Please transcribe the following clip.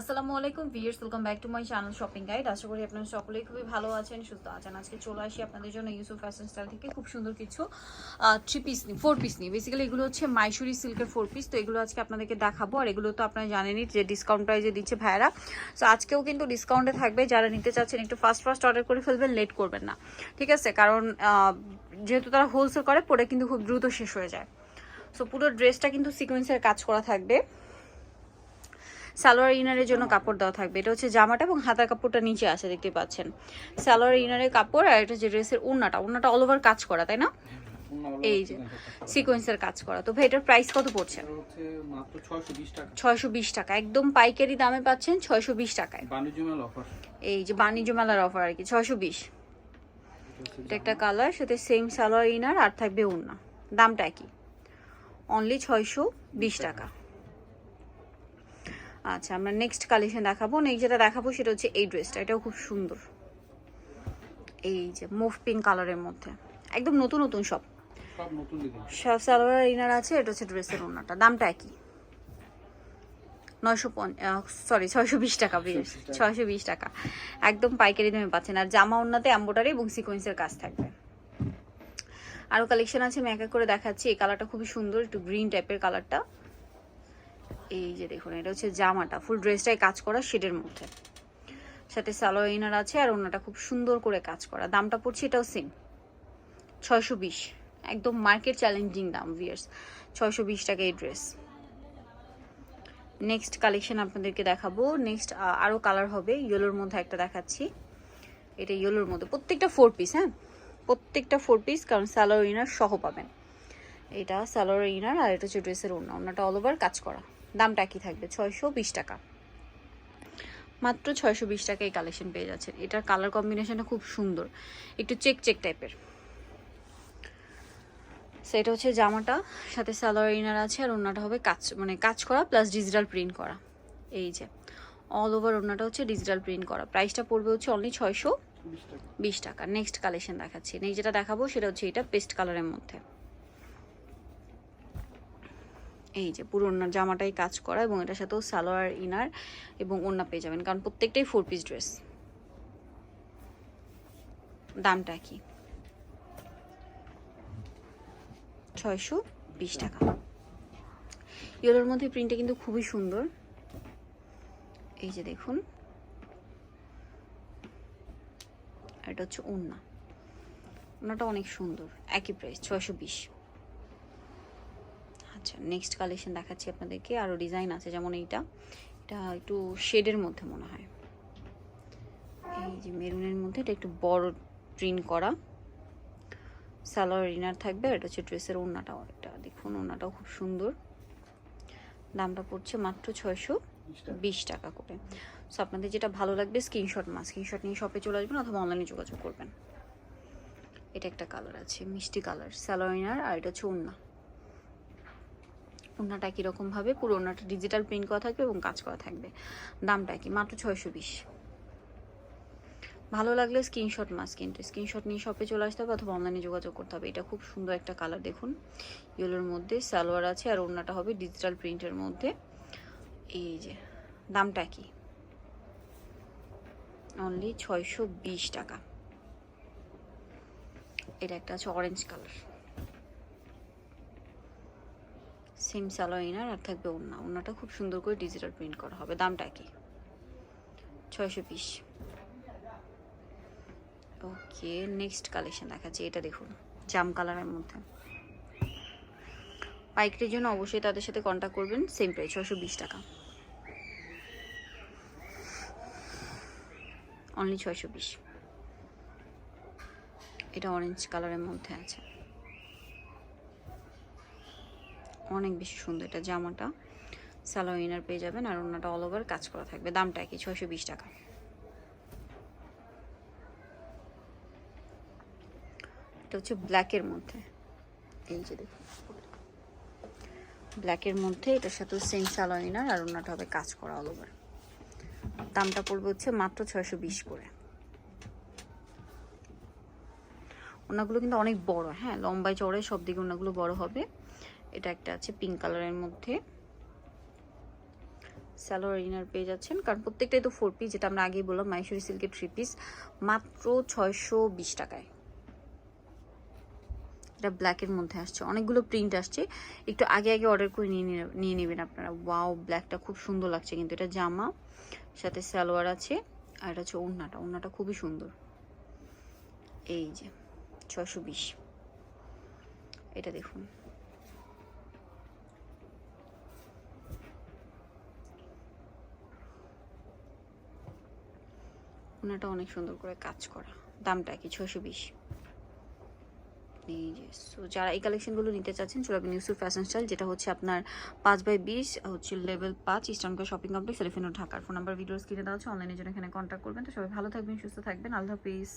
আসসালামু আলাইকুম viewers welcome back to my channel shopping guide আশা করি আপনারা সকলেই খুবই ভালো আছেন, সুস্থ আছেন। আজকে চলে আসি আপনাদের জন্য ইউসুফ ফ্যাশন স্টাইল থেকে খুব সুন্দর কিছু থ্রি পিস নিই ফোর পিস নিই বেসিক্যালি এগুলো হচ্ছে মাইসুরি সিল্কের ফোর পিস তো এগুলো আজকে আপনাদেরকে দেখাবো। আর এগুলো তো আপনারা জানেনই যে ডিসকাউন্ট প্রাইজে দিচ্ছে ভাইরা সো আজকেও কিন্তু ডিসকাউন্টে থাকবে। যারা নিতে চাচ্ছেন একটু ফার্স্ট ফার্স্ট অর্ডার করে ফেলবেন লেট করবেন না। ঠিক আছে? কারণ যেহেতু তারা হোলসেল করে পরে কিন্তু খুব দ্রুত শেষ হয়ে যায়। সো পুরো ড্রেসটা কিন্তু সিকোয়েন্সের কাজ করা থাকবে। সালোয়ার ইনারের জন্য কাপড় দেওয়া থাকবে। এটা হচ্ছে জামাটা এবং হাতার কাপড়টা নিচে আছে দেখতে পাচ্ছেন। সালোয়ার ইনারের কাপড় আর এটা হচ্ছে ড্রেসের উন্নাটা উন্নাটা অল ওভার কাজ করা তাই না? এই যে সিকোয়েন্সের কাজ করা। তো ভাই এটার প্রাইস কত পড়ছে? এটা হচ্ছে মাত্র 620 টাকা। ছয়শো বিশ টাকা। একদম পাইকারি দামে পাচ্ছেন ছয়শো বিশ টাকায়। এই যে বাণিজ্য মেলার অফার আর কি ছয়শো বিশ। এটা একটা কালার সাথে সেম সালোয়ার ইনার আর থাকবে উন্না। দামটা একই। অনলি ছয়শো বিশ টাকা। আচ্ছা আমরা নেক্সট কালেকশন দেখাবো। নেক্সট যেটা দেখাবো সেটা হচ্ছে এই ড্রেসটা এটাও খুব সুন্দর। এই যে মুভ পিঙ্ক কালারের মধ্যে। একদম নতুন নতুন সব। সব সালোয়ার ইনার আছে এটা হচ্ছে ড্রেসের ওনাটা দামটা একই। নয়শো সরি ছয়শো বিশ টাকা বেশ। ছয়শো বিশ টাকা। একদম পাইকারি দামে পাচ্ছেন। আর জামা ওনাতে এম্বোটারি এবং সিকোয়েন্সের কাজ থাকবে। আরও কালেকশন আছে আমি এক এক করে দেখাচ্ছি। এই কালারটা খুবই সুন্দর একটু গ্রিন টাইপের কালারটা এই যে দেখুন, এটা হচ্ছে জামাটা ফুল ড্রেসটাই কাজ করা শেডের মধ্যে। সাথে সালোয়ার ইনার আছে আর ওনাটা খুব সুন্দর করে কাজ করা। দামটা পড়ছে এটাও সেম ছয়শো বিশ। একদম মার্কেট চ্যালেঞ্জিং দাম ভিয়ার্স ছয়শো বিশ টাকা এই ড্রেস নেক্সট কালেকশন আপনাদেরকে দেখাবো। নেক্সট আরও কালার হবে। ইয়েলোর মধ্যে একটা দেখাচ্ছি। এটা ইয়েলোর মধ্যে। প্রত্যেকটা ফোর পিস হ্যাঁ? প্রত্যেকটা ফোর পিস কারণ স্যালোয়ার ইনার সহ পাবেন। এটা স্যালোয়ার ইনার আর এটা হচ্ছে ড্রেসের ওড়না। ওড়নাটা অল ওভার কাজ করা। দামটা একই থাকবে, ছয়শো বিশ টাকা। মাত্র ছয়শো বিশ টাকা এই কালেকশন পেয়ে যাচ্ছেন। এটার কালার কম্বিনেশনটা খুব সুন্দর, একটু চেক চেক টাইপের সেটা হচ্ছে জামাটা, সাথে সালোয়ার ইনার আছে আর ওনাটা হবে কাজ মানে কাজ করা প্লাস ডিজিটাল প্রিন্ট করা। এই যে অল ওভার ওনাটা হচ্ছে ডিজিটাল প্রিন্ট করা। প্রাইসটা পড়বে হচ্ছে অনলি ছয়শো বিশ টাকা। নেক্সট কালেকশন দেখাচ্ছি। নেক্সট যেটা দেখাবো সেটা হচ্ছে এটা পেস্ট কালারের মধ্যে। এই যে পুরো ওনার জামাটাই কাজ করা এবং এটার সাথেও সালোয়ার, ইনার এবং ওড়না পেয়ে যাবেন। কারণ প্রত্যেকটাই ফোর পিস ড্রেস দামটা কি? ছয়শো বিশ টাকা। ইয়েলোর মধ্যে প্রিন্টটা কিন্তু খুবই সুন্দর। এই যে দেখুন। এটা হচ্ছে ওড়না। ওড়নাটা অনেক সুন্দর। একই প্রাইস ছয়শো বিশ। আচ্ছা নেক্সট কালেকশন দেখাচ্ছি আপনাদেরকে। আরও ডিজাইন আছে যেমন এইটা। এটা একটু শেডের মধ্যে মনে হয়। এই যে মেরুনের মধ্যে এটা একটু বড় প্রিন্ট করা। সালোয়ার ইনার থাকবে এটা হচ্ছে ড্রেসের ওড়নাটাও এটা দেখুন ওড়নাটাও খুব সুন্দর। দামটা পড়ছে মাত্র ছয়শো বিশ টাকা। করে। সো আপনাদের যেটা ভালো লাগবে স্ক্রিনশট মা স্ক্রিনশট নিয়ে শপে চলে আসবেন অথবা অনলাইনে যোগাযোগ করবেন। এটা একটা কালার আছে মিষ্টি কালার স্যালোইনার আর এটা হচ্ছে ওন্না ওন্নাটা কীরকম ভাবে পুরো ওন্নাটা ডিজিটাল প্রিন্ট করা থাকবে এবং কাজ করা থাকবে। দামটা কি? মাত্র ছয়শো বিশ। ভালো লাগলে স্ক্রিনশট মাস কিন্তু। স্ক্রিনশট নিয়ে শপে চলে আসতে হবে অথবা অনলাইনে যোগাযোগ করতে হবে। এটা খুব সুন্দর একটা কালার দেখুন। ইয়েলোর মধ্যে সালোয়ার আছে আর ওন্নাটা হবে ডিজিটাল প্রিন্টের মধ্যে। এই যে, দামটা কি? অনলি ছয়শো বিশ টাকা। এটা একটা আছে অরেঞ্জ কালার সেম সালো ইনার আর থাকবে ওড়না। ওড়নাটা খুব সুন্দর করে ডিজিটাল প্রিন্ট করা হবে। দামটা কি? ছয়শো পিস ওকে নেক্সট কালেকশন দেখাচ্ছি। এটা দেখুন, জাম কালারের মধ্যে। পাইকারির জন্য অবশ্যই তাদের সাথে কন্ট্যাক্ট করবেন। সেম প্রাইস ছশো বিশ টাকা। অনলি ছয়শো বিশ। এটা অরেঞ্জ কালারের মধ্যে আছে। অনেক বেশি সুন্দর এটা জামাটা। সালোয়ার ইনার পেয়ে যাবেন আর ওনাটা অল ওভার কাজ করা থাকবে। দামটা কি ছয়শো বিশ টাকা। এটা হচ্ছে ব্ল্যাকের মধ্যে। এই যে দেখুন। ব্ল্যাকের মধ্যে এটার সাথে সেম সালোয়ার ইনার আর ওনাটা হবে কাজ করা অল ওভার দামটা পড়বে হচ্ছে মাত্র ছয়শো বিশ করে। ওনাগুলো কিন্তু অনেক বড় হ্যাঁ? লম্বায় চড়ে সব দিকে ওনাগুলো বড় হবে। এটা একটা আছে পিঙ্ক কালারের মধ্যে। স্যালোয়ার ইনার পেয়ে যাচ্ছেন। কারণ প্রত্যেকটাই তো ফোর পিস যেটা আমরা আগেই বললাম মাইশোরি সিল্কের থ্রি পিস মাত্র ছয়শো বিশ টাকায়। এটা ব্ল্যাকের মধ্যে আসছে। অনেকগুলো প্রিন্ট আসছে। একটু আগে আগে অর্ডার করে নিয়ে নেবেন আপনারা। ওয়াও ব্ল্যাকটা খুব সুন্দর লাগছে কিন্তু। এটা জামা, সাথে সালোয়ার আছে, আর এটা হচ্ছে ওড়নাটা। ওড়নাটা খুবই সুন্দর। এই যে, ছয়শো বিশ। এটা দেখুন। ওনাটা অনেক সুন্দর করে কাজ করা। দামটা কি? ছশো বিশ। যারা এই কালেকশনগুলো নিতে চাচ্ছেন আসবেন ইউসুফ ফ্যাশন স্টাইল যেটা হচ্ছে আপনার পাঁচ বাই বিশ, হচ্ছে লেভেল পাঁচ ইস্টার্নকা শপিং কমপ্লেক্স এলিফেন্ট ঢাকার ফোন নাম্বার ভিডিও স্ক্রিনে দেওয়া হচ্ছে অনলাইনের জন্য এখানে কন্ট্যাক্ট করবেন। তো সবাই ভালো থাকবেন, সুস্থ থাকবেন। আল্লাহ হাফিজ।